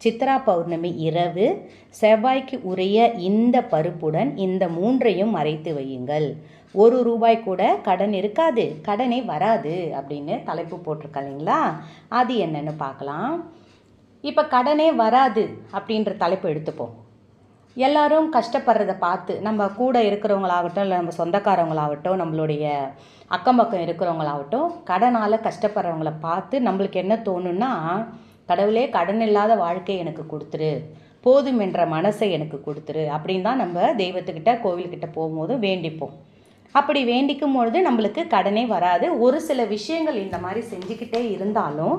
சித்ரா பௌர்ணமி இரவு செவ்வாய்க்கு உரிய இந்த பருப்புடன் இந்த மூன்றையும் மறைத்து வையுங்கள். ஒரு ரூபாய் கூட கடன் இருக்காது கடனே வராது அப்படின்னு தலைப்பு போட்டிருக்கா இல்லைங்களா? அது என்னென்னு பார்க்கலாம். இப்போ கடனே வராது அப்படின்ற தலைப்பு எடுத்துப்போம். எல்லாரும் கஷ்டப்படுறத பார்த்து நம்ம கூட இருக்கிறவங்களாகட்டும் இல்லை நம்ம சொந்தக்காரவங்களாகட்டும் நம்மளுடைய அக்கம் பக்கம் இருக்கிறவங்களாகட்டும் கடனால் கஷ்டப்படுறவங்கள பார்த்து நம்மளுக்கு என்ன தோணுன்னா கடவுளே கடன் இல்லாத வாழ்க்கை எனக்கு கொடுத்துரு. போதும் என்ற மனசை எனக்கு கொடுத்துரு. அப்படின்னு தான் நம்ம தெய்வத்துக்கிட்ட கோவில்கிட்ட போகும்போது வேண்டிப்போம். அப்படி வேண்டிக்கும் பொழுது நம்மளுக்கு கடனே வராது. ஒரு சில விஷயங்கள் இந்த மாதிரி செஞ்சுக்கிட்டே இருந்தாலும்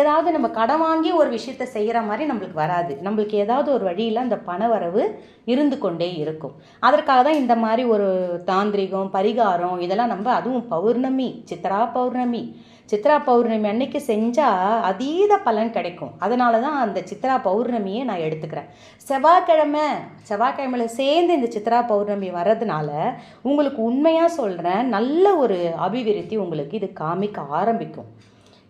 ஏதாவது நம்ம கடன் வாங்கி ஒரு விஷயத்த செய்கிற மாதிரி நம்மளுக்கு வராது. நம்மளுக்கு ஏதாவது ஒரு வழியில் அந்த பண வரவு இருந்து கொண்டே இருக்கும். அதற்காக தான் இந்த மாதிரி ஒரு தாந்திரிகம் பரிகாரம் இதெல்லாம் நம்ம அதுவும் பௌர்ணமி சித்ரா பௌர்ணமி. சித்ரா பௌர்ணமி அன்னைக்கு செஞ்சால் அதீத பலன் கிடைக்கும். அதனால தான் அந்த சித்ரா பௌர்ணமியை நான் எடுத்துக்கிறேன். செவ்வாய்க்கிழமை செவ்வாய்க்கிழமையில் சேர்ந்து இந்த சித்ரா பௌர்ணமி வர்றதுனால உங்களுக்கு உண்மை உண்மையாக சொல்கிறேன் நல்ல ஒரு அபிவிருத்தி உங்களுக்கு இது காமிக்க ஆரம்பிக்கும்.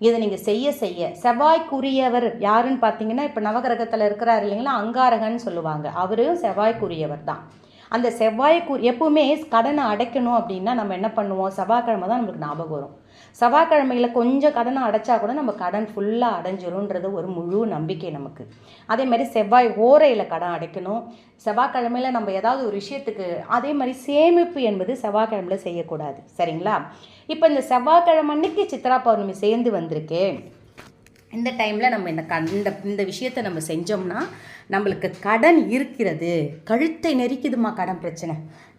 இதை நீங்கள் செய்ய செய்ய செவ்வாய்க்குரியவர் யாருன்னு பார்த்தீங்கன்னா இப்போ நவகிரகத்தில் இருக்கிறார் இல்லைங்களா அங்காரகன்னு சொல்லுவாங்க. அவரும் செவ்வாய்க்குரியவர் தான். அந்த செவ்வாய்க்கு எப்பவுமே கடனை அடைக்கணும் அப்படின்னா நம்ம என்ன பண்ணுவோம்? செவ்வாய்க்கிழமை தான் நம்மளுக்கு ஞாபகம் வரும். செவ்வாய்க்கிழமையில் கொஞ்சம் கடனை அடைச்சா கூட நம்ம கடன் ஃபுல்லாக அடைஞ்சிரும்ன்றது ஒரு முழு நம்பிக்கை நமக்கு. அதே மாதிரி செவ்வாய் ஓரையில் கடன் அடைக்கணும். செவ்வாய்க்கிழமையில் நம்ம ஏதாவது ஒரு விஷயத்துக்கு அதே மாதிரி சேமிப்பு என்பது செவ்வாய்க்கிழமையில் செய்யக்கூடாது. சரிங்களா? இப்போ இந்த செவ்வாய்க்கிழமை அன்னைக்கு சித்ரா பௌர்ணமி சேர்ந்து வந்திருக்கு. இந்த டைமில் நம்ம இந்த கண்ட இந்த இந்த விஷயத்தை நம்ம செஞ்சோம்னா நம்மளுக்கு கடன் இருக்கிறது. கழுத்தை நெரிக்குதுமா கடன் பிரச்சனை.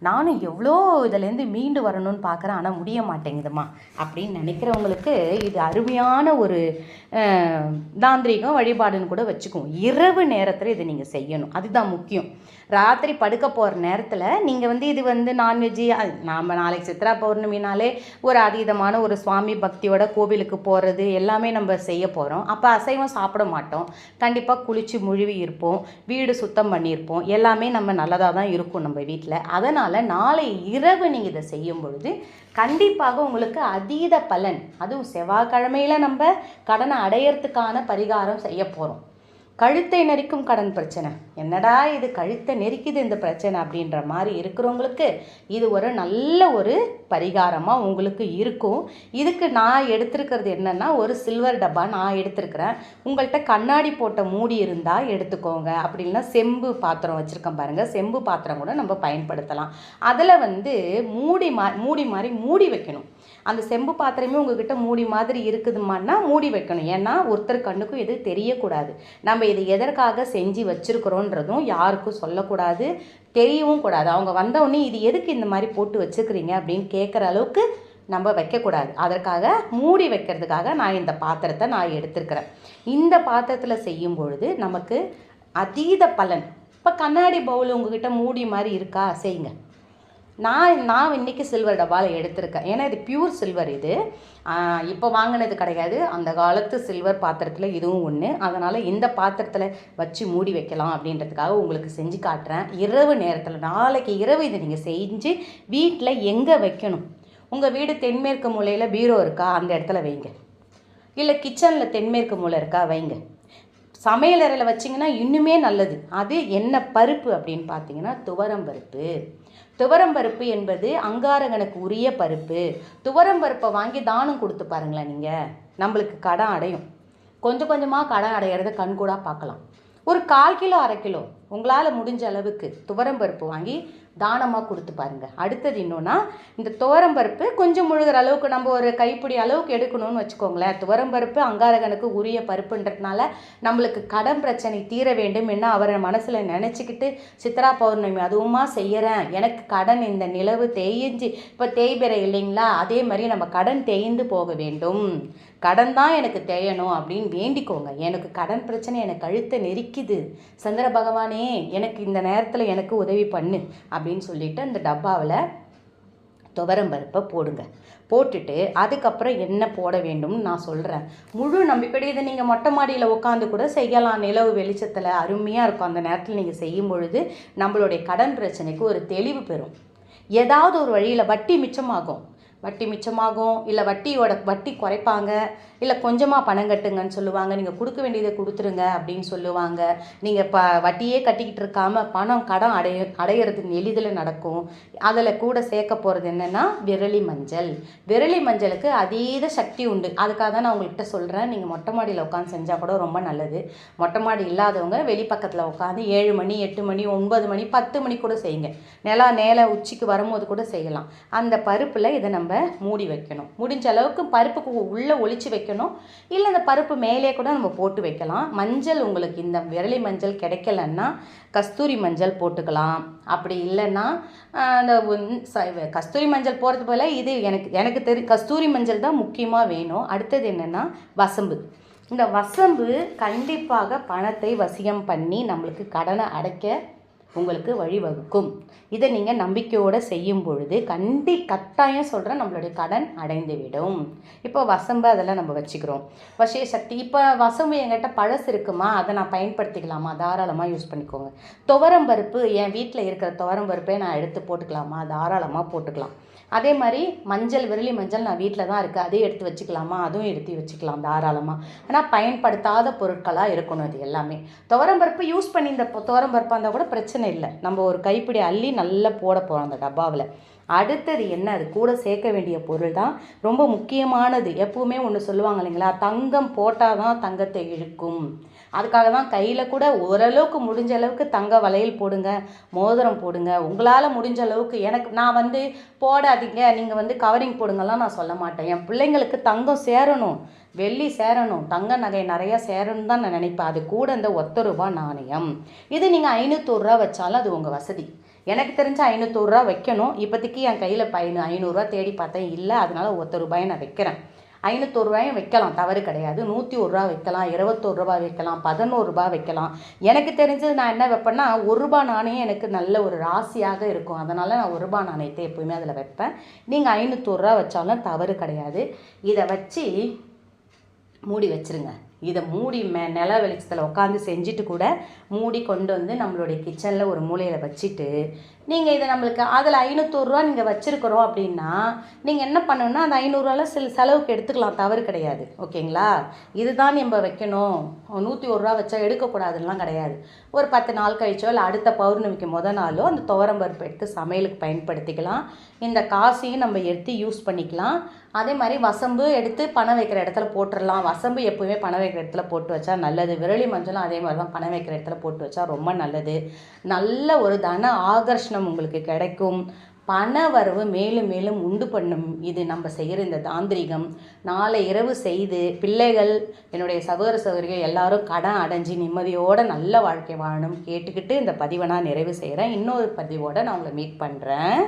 நானும் எவ்வளோ இதுலேருந்து மீண்டு வரணும்னு பார்க்குறேன் ஆனால் முடிய மாட்டேங்குதுமா அப்படின்னு நினைக்கிறவங்களுக்கு இது அருமையான ஒரு தாந்திரிகம் வழிபாடுன்னு கூட வச்சுக்குவோம். இரவு நேரத்தில் இதை நீங்கள் செய்யணும். அதுதான் முக்கியம். ராத்திரி படுக்க போகிற நேரத்தில் நீங்கள் வந்து இது வந்து நான்வெஜ்ஜு நாம் நாளைக்கு சித்ரா பௌர்ணமினாலே ஒரு அதீதமான ஒரு சுவாமி பக்தியோட கோவிலுக்கு போகிறது எல்லாமே நம்ம செய்ய போகிறோம் அப்போ அசைவம் சாப்பிட மாட்டோம். கண்டிப்பாக குளித்து முழுவி இருப்போம். வீடு சுத்தம் பண்ணியிருப்போம். எல்லாமே நம்ம நல்லதாக தான் இருக்கும் நம்ம வீட்டில் அதனால் நாளை இரவு நீங்கள் இதை செய்யும் பொழுது கண்டிப்பாக உங்களுக்கு அதீத பலன் அதுவும் செவ்வாய்க்கிழமையில் நம்ம கடனை அடையறதுக்கான பரிகாரம் செய்ய போகிறோம் கழுத்தை நெரிக்கும் கடன் பிரச்சனை. என்னடா இது கழுத்தை நெரிக்குது இந்த பிரச்சனை அப்படின்ற மாதிரி இருக்கிறவங்களுக்கு இது ஒரு நல்ல ஒரு பரிகாரமாக உங்களுக்கு இருக்கும். இதுக்கு நான் எடுத்திருக்கிறது என்னென்னா ஒரு சில்வர் டப்பா நான் எடுத்திருக்கிறேன். உங்கள்கிட்ட கண்ணாடி போட்ட மூடி இருந்தால் எடுத்துக்கோங்க. அப்படின்னா செம்பு பாத்திரம் வச்சுருக்கேன் பாருங்கள் செம்பு பாத்திரம் கூட நம்ம பயன்படுத்தலாம். அதில் வந்து மூடி மா மூடி மாதிரி மூடி வைக்கணும். அந்த செம்பு பாத்திரமே உங்ககிட்ட மூடி மாதிரி இருக்குதுமான்னா மூடி வைக்கணும். ஏன்னா ஒருத்தர் கண்ணுக்கும் எதுவும் தெரியக்கூடாது. நம்ம இது எதற்காக செஞ்சு வச்சுருக்குறோன்றதும் யாருக்கும் சொல்லக்கூடாது தெரியவும் கூடாது. அவங்க வந்தவுடனே இது எதுக்கு இந்த மாதிரி போட்டு வச்சுக்கிறீங்க அப்படின்னு கேட்குற அளவுக்கு நம்ம வைக்கக்கூடாது. அதற்காக மூடி வைக்கிறதுக்காக நான் இந்த பாத்திரத்தை நான் எடுத்திருக்கிறேன். இந்த பாத்திரத்தில் செய்யும் பொழுது நமக்கு அதீத பலன். இப்போ கண்ணாடி பவுல் உங்ககிட்ட மூடி மாதிரி இருக்கா? செய்யுங்க. நான் நான் இன்றைக்கி சில்வர் டப்பாவில் எடுத்திருக்கேன். ஏன்னா இது பியூர் சில்வர் இது. இப்போ வாங்கினது கிடையாது. அந்த காலத்து சில்வர் பாத்திரத்தில் இதுவும் ஒன்று அதனால் இந்த பாத்திரத்தில் வச்சு மூடி வைக்கலாம் அப்படின்றதுக்காக உங்களுக்கு செஞ்சு காட்டுறேன். இரவு நேரத்தில் நாளைக்கு இரவு இதை நீங்கள் செஞ்சு வீட்டில் எங்கே வைக்கணும்? உங்கள் வீடு தென்மேற்கு மூலையில் பீரோ இருக்கா? அந்த இடத்துல வைங்க. இல்லை கிச்சனில் தென்மேற்கு மூலை இருக்கா? வைங்க. சமையலறையில் வச்சிங்கன்னா இன்னுமே நல்லது. அது என்ன பருப்பு அப்படின்னு பார்த்தீங்கன்னா துவரம் பருப்பு. துவரம் பருப்பு என்பது அங்காரகனுக்கு உரிய பருப்பு. துவரம் பருப்பை வாங்கி தானம் கொடுத்து பாருங்களேன் நீங்கள் நம்மளுக்கு கடன் அடையும். கொஞ்சம் கொஞ்சமாக கடன் அடையிறத கண்கூடாக பார்க்கலாம். ஒரு கால் கிலோ அரை கிலோ உங்களால் முடிஞ்ச அளவுக்கு துவரம் பருப்பு வாங்கி தானமாக கொடுத்து பாருங்கள் அடுத்தது இன்னொன்னா இந்த துவரம் பருப்பு கொஞ்சம் முழுகிற அளவுக்கு நம்ம ஒரு கைப்பிடி அளவுக்கு எடுக்கணும்னு வச்சுக்கோங்களேன். துவரம்பருப்பு அங்காரகனுக்கு உரிய பருப்புன்றதுனால நம்மளுக்கு கடன் பிரச்சனை தீர வேண்டும் என்ன அவரை மனசில் நினச்சிக்கிட்டு சித்ரா பௌர்ணமி அதுவுமா செய்கிறேன் எனக்கு கடன் இந்த நிலவு தேய்ஞ்சு இப்போ தேய்பிறை இல்லைங்களா? அதே மாதிரி நம்ம கடன் தேய்ந்து போக வேண்டும். கடன் தான் எனக்கு தேயணும் அப்படின்னு வேண்டிக்கோங்க. எனக்கு கடன் பிரச்சனை எனக்கு கழுத்தை நெரிக்குது. சந்திர பகவானே எனக்கு இந்த நேரத்தில் எனக்கு உதவி பண்ணு. அப்படி அப்படின்னு சொல்லிட்டு அந்த டப்பாவில் துவரம் பருப்பை போடுங்க. போட்டுட்டு அதுக்கப்புறம் என்ன போட வேண்டும்னு நான் சொல்கிறேன் முழு நம்பிக்கையோட இதை நீங்கள் மொட்டை மாடியில் உட்காந்து கூட செய்யலாம். நிலவு வெளிச்சத்தில் அருமையாக இருக்கும். அந்த நேரத்தில் நீங்கள் செய்யும் பொழுது நம்மளுடைய கடன் பிரச்சனைக்கு ஒரு தெளிவு பெறும். ஏதாவது ஒரு வழியில் வட்டி மிச்சமாகும். வட்டி மிச்சமாகும் இல்லை வட்டியோட வட்டி குறைப்பாங்க இல்லை கொஞ்சமாக பணம் கட்டுங்கன்னு சொல்லுவாங்க நீங்கள் கொடுக்க வேண்டியதை கொடுத்துருங்க அப்படின்னு சொல்லுவாங்க. நீங்கள் ப வட்டியே கட்டிக்கிட்டு இருக்காம பணம் கடன் அடைய அடையிறது எளிதில் நடக்கும். அதில் கூட சேர்க்க போகிறது என்னென்னா விரலி மஞ்சள். விரலி மஞ்சளுக்கு அதீத சக்தி உண்டு. அதுக்காக தான் நான் உங்கள்கிட்ட சொல்கிறேன் நீங்கள் மொட்டை மாடியில் உட்காந்து செஞ்சால் கூட ரொம்ப நல்லது. மொட்டை மாடி இல்லாதவங்க வெளிப்பக்கத்தில் உட்காந்து ஏழு மணி எட்டு மணி ஒன்பது மணி பத்து மணி கூட செய்யுங்க. நிலா நேல உச்சிக்கு வரும்போது கூட செய்யலாம். அந்த பருப்பில் இதை நம்ம நம்ம மூடி வைக்கணும். முடிஞ்ச அளவுக்கு பருப்புக்கு உள்ளே ஒழிச்சு வைக்கணும். இல்லை அந்த பருப்பு மேலே கூட நம்ம போட்டு வைக்கலாம். மஞ்சள் உங்களுக்கு இந்த விரலி மஞ்சள் கிடைக்கலன்னா கஸ்தூரி மஞ்சள் போட்டுக்கலாம். அப்படி இல்லைன்னா அந்த கஸ்தூரி மஞ்சள் போகிறது போல் இது எனக்கு எனக்கு தெரி கஸ்தூரி மஞ்சள் தான் முக்கியமாக வேணும். அடுத்தது என்னென்னா வசம்பு. இந்த வசம்பு கண்டிப்பாக பணத்தை வசியம் பண்ணி நம்மளுக்கு கடனை அடைக்க உங்களுக்கு வழிவகுக்கும். இதை நீங்கள் நம்பிக்கையோடு செய்யும் பொழுது கண்டி கட்டாயம் சொல்கிறேன் நம்மளுடைய கடன் அடைந்துவிடும். இப்போ வசம்பு அதெல்லாம் நம்ம வச்சுக்கிறோம். வசிய சக்தி இப்போ வசம்பு என்கிட்ட பழசு இருக்குமா? அதை நான் பயன்படுத்திக்கலாமா? தாராளமாக யூஸ் பண்ணிக்கோங்க. துவரம் பருப்பு என் வீட்டில் இருக்கிற துவரம் பருப்பை நான் எடுத்து போட்டுக்கலாமா? தாராளமாக போட்டுக்கலாம். அதே மாதிரி மஞ்சள் விரலி மஞ்சள் நான் வீட்டில் தான் இருக்குது அதையும் எடுத்து வச்சுக்கலாமா? அதுவும் எடுத்து வச்சுக்கலாம் தாராளமாக ஆனால் பயன்படுத்தாத பொருட்களாக இருக்கணும் இது எல்லாமே. துவரம்பருப்பு யூஸ் பண்ணி இந்த துவரம்பருப்பாக இருந்தால் கூட பிரச்சனை இல்லை. நம்ம ஒரு கைப்பிடி அள்ளி நல்லா போட போகிறோம் அந்த டப்பாவில். அடுத்தது என்ன? அது கூட சேர்க்க வேண்டிய பொருள் தான் ரொம்ப முக்கியமானது. எப்பவுமே ஒன்று சொல்லுவாங்க இல்லைங்களா? தங்கம் போட்டால் தான் தங்கத்தை இழுக்கும். அதுக்காக தான் கையில் கூட ஓரளவுக்கு முடிஞ்ச அளவுக்கு தங்க வளையல் போடுங்க மோதிரம் போடுங்க. உங்களால் முடிஞ்ச அளவுக்கு எனக்கு நான் வந்து போடாதீங்க நீங்கள் வந்து கவரிங் போடுங்கலாம் நான் சொல்ல மாட்டேன். என் பிள்ளைங்களுக்கு தங்கம் சேரணும் வெள்ளி சேரணும் தங்க நகை நிறையா சேரணும் தான் நான் நினைப்பேன். அது கூட இந்த ஒத்த ரூபா நாணயம். இது நீங்கள் ஐநூற்றூறுரூவா வச்சாலும் அது உங்கள் வசதி. எனக்கு தெரிஞ்ச ஐநூற்றூறுரூவா வைக்கணும். இப்போதைக்கு என் கையில் இப்போ ஐநூறுரூவா தேடி பார்த்தேன். இல்லை அதனால ஒத்த ரூபாயை நான் வைக்கிறேன். ஐநூற்றோருவாயும் வைக்கலாம் தவறு கிடையாது. நூற்றி ஒரு ரூபா வைக்கலாம் இருபத்தோரு ரூபா வைக்கலாம் பதினோரு ரூபா வைக்கலாம். எனக்கு தெரிஞ்சது நான் என்ன வைப்பேன்னா ஒரு ரூபா நாணயம் எனக்கு நல்ல ஒரு ராசியாக இருக்கும். அதனால் நான் ஒரு ரூபா நாணயத்தை எப்போயுமே அதில் வைப்பேன். நீங்கள் ஐநூற்றோரு ரூபா வச்சாலும் தவறு கிடையாது. இதை வச்சு மூடி வச்சிருங்க. இதை மூடி மே நில வெளிச்சத்தில் உட்காந்து செஞ்சுட்டு கூட மூடி கொண்டு வந்து நம்மளுடைய கிச்சனில் ஒரு மூலையில் வச்சுட்டு நீங்கள் இதை நம்மளுக்கு அதில் ஐநூற்றூறுரூவா நீங்கள் வச்சுருக்குறோம் அப்படின்னா நீங்கள் என்ன பண்ணணும்னா அந்த ஐநூறுரூவால சில செலவுக்கு எடுத்துக்கலாம் தவறு கிடையாது. ஓகேங்களா? இதுதான் நம்ம வைக்கணும். நூற்றி ஒரு ரூபா வச்சா எடுக்கக்கூடாதுலாம் கிடையாது. ஒரு பத்து நாள் கழிச்சோ இல்லை அடுத்த பௌர்ணமிக்கு முத நாளோ அந்த துவரம் பருப்பு எடுத்து சமையலுக்கு பயன்படுத்திக்கலாம். இந்த காசையும் நம்ம எடுத்து யூஸ் பண்ணிக்கலாம். அதே மாதிரி வசம்பு எடுத்து பணம் வைக்கிற இடத்துல போட்டுடலாம் வசம்பு எப்பவுமே பணம் வைக்கிற இடத்துல போட்டு வச்சா நல்லது. விரலி மஞ்சளும் அதே மாதிரி தான் பணம் வைக்கிற இடத்துல போட்டு வச்சா ரொம்ப நல்லது. நல்ல ஒரு தன ஆகர்ஷணம் உங்களுக்கு கிடைக்கும். பண வரவு மேலும் மேலும் உண்டு பண்ணும். இது நம்ம செய்கிற இந்த தாந்திரிகம். நாளை இரவு செய்து பிள்ளைகள் என்னுடைய சகோதர சகோதரிகள் எல்லாரும் கடன் அடைஞ்சு நிம்மதியோட நல்ல வாழ்க்கை வாழணும். கேட்டுக்கிட்டு இந்த பதிவை நான் நிறைவு செய்கிறேன். இன்னொரு பதிவோடு நான் உங்களை மீட் பண்ணுறேன்